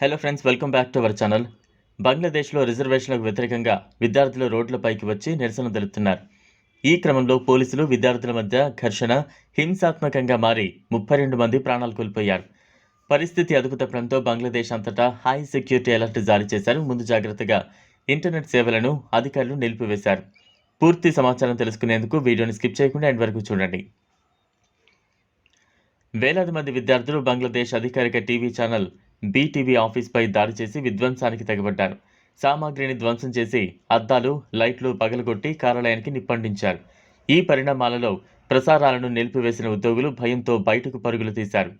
Hello friends welcome back to our channel బంగ్లాదేశ్లో రిజర్వేషన్లకు వ్యతిరేకంగా విద్యార్థులు రోడ్లపైకి వచ్చి నిరసన తెలుపుతున్నారు. ఈ క్రమంలో పోలీసులు విద్యార్థుల మధ్య ఘర్షణ హింసాత్మకంగా మారి ముప్పై రెండు మంది ప్రాణాలు కోల్పోయారు. పరిస్థితి అదుపు తప్పడంతో బంగ్లాదేశ్ అంతటా హై సెక్యూరిటీ అలర్ట్ జారీ చేశారు. ముందు జాగ్రత్తగా ఇంటర్నెట్ సేవలను అధికారులు నిలిపివేశారు. పూర్తి సమాచారం తెలుసుకునేందుకు వీడియోని స్కిప్ చేయకుండా ఎండ్ వరకు చూడండి. వేలాది మంది విద్యార్థులు బంగ్లాదేశ్ అధికారిక టీవీ ఛానల్ బీటీవీ ఆఫీస్పై దాడి చేసి విధ్వంసానికి తెగబడ్డారు. సామాగ్రిని ధ్వంసం చేసి అద్దాలు లైట్లు పగలగొట్టి కార్యాలయానికి నిప్పండించారు. ఈ పరిణామాలలో ప్రసారాలను నిలిపివేసిన ఉద్యోగులు భయంతో బయటకు పరుగులు తీశారు.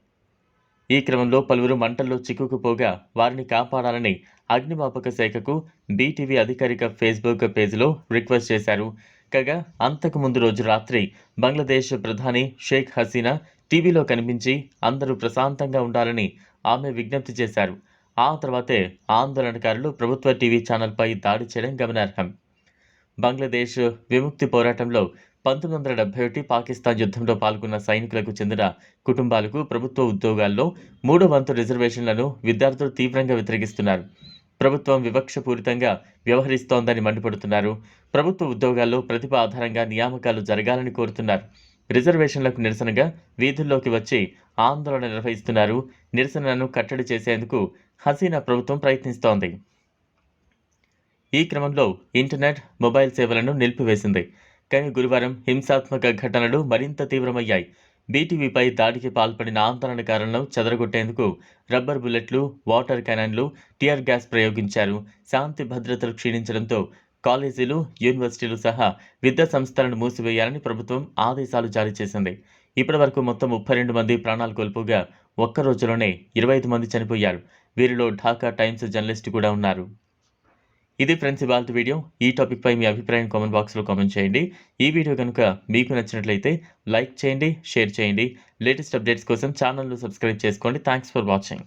ఈ క్రమంలో పలువురు మంటల్లో చిక్కుకుపోగా వారిని కాపాడాలని అగ్నిమాపక శాఖకు బీటీవీ అధికారిక ఫేస్బుక్ పేజీలో రిక్వెస్ట్ చేశారు. కాగా అంతకుముందు రోజు రాత్రి బంగ్లాదేశ్ ప్రధాని షేక్ హసీనా టీవీలో కనిపించి అందరూ ప్రశాంతంగా ఉండాలని ఆమె విజ్ఞప్తి చేశారు. ఆ తర్వాతే ఆందోళనకారులు ప్రభుత్వ టీవీ ఛానల్పై దాడి చేయడం గమనార్హం. బంగ్లాదేశ్ విముక్తి పోరాటంలో పంతొమ్మిది వందల డెబ్బై ఒకటి పాకిస్తాన్ యుద్ధంలో పాల్గొన్న సైనికులకు చెందిన కుటుంబాలకు ప్రభుత్వ ఉద్యోగాల్లో మూడో వంతు రిజర్వేషన్లను విద్యార్థులు తీవ్రంగా వ్యతిరేకిస్తున్నారు. ప్రభుత్వం వివక్షపూరితంగా వ్యవహరిస్తోందని మండిపడుతున్నారు. ప్రభుత్వ ఉద్యోగాల్లో ప్రతిభ ఆధారంగా నియామకాలు జరగాలని కోరుతున్నారు. రిజర్వేషన్లకు నిరసనగా వీధుల్లోకి వచ్చి ఆందోళన నిర్వహిస్తున్నారు. నిరసనను కట్టడి చేసేందుకు హసీనా ప్రభుత్వం ప్రయత్నిస్తోంది. ఈ క్రమంలో ఇంటర్నెట్ మొబైల్ సేవలను నిలిపివేసింది. కానీ గురువారం హింసాత్మక ఘటనలు మరింత తీవ్రమయ్యాయి. బీటీవీపై దాడికి పాల్పడిన ఆందోళనకారులను చెదరగొట్టేందుకు రబ్బర్ బుల్లెట్లు వాటర్ క్యానన్లు టియర్ గ్యాస్ ప్రయోగించారు. శాంతి భద్రతలు క్షీణించడంతో కాలేజీలు యూనివర్సిటీలు సహా విద్యా సంస్థలను మూసివేయాలని ప్రభుత్వం ఆదేశాలు జారీ చేసింది. ఇప్పటి వరకు మొత్తం ముప్పై రెండు మంది ప్రాణాలు కోల్పోగా ఒక్క రోజులోనే ఇరవై ఐదు మంది చనిపోయారు. వీరిలో ఢాకా టైమ్స్ జర్నలిస్ట్ కూడా ఉన్నారు. ఇది ఫ్రెండ్స్ ఇవాళ వీడియో. ఈ టాపిక్పై మీ అభిప్రాయం కామెంట్ బాక్స్లో కామెంట్ చేయండి. ఈ వీడియో కనుక మీకు నచ్చినట్లయితే లైక్ చేయండి షేర్ చేయండి. లేటెస్ట్ అప్డేట్స్ కోసం ఛానల్ను సబ్స్క్రైబ్ చేసుకోండి. Thanks for watching.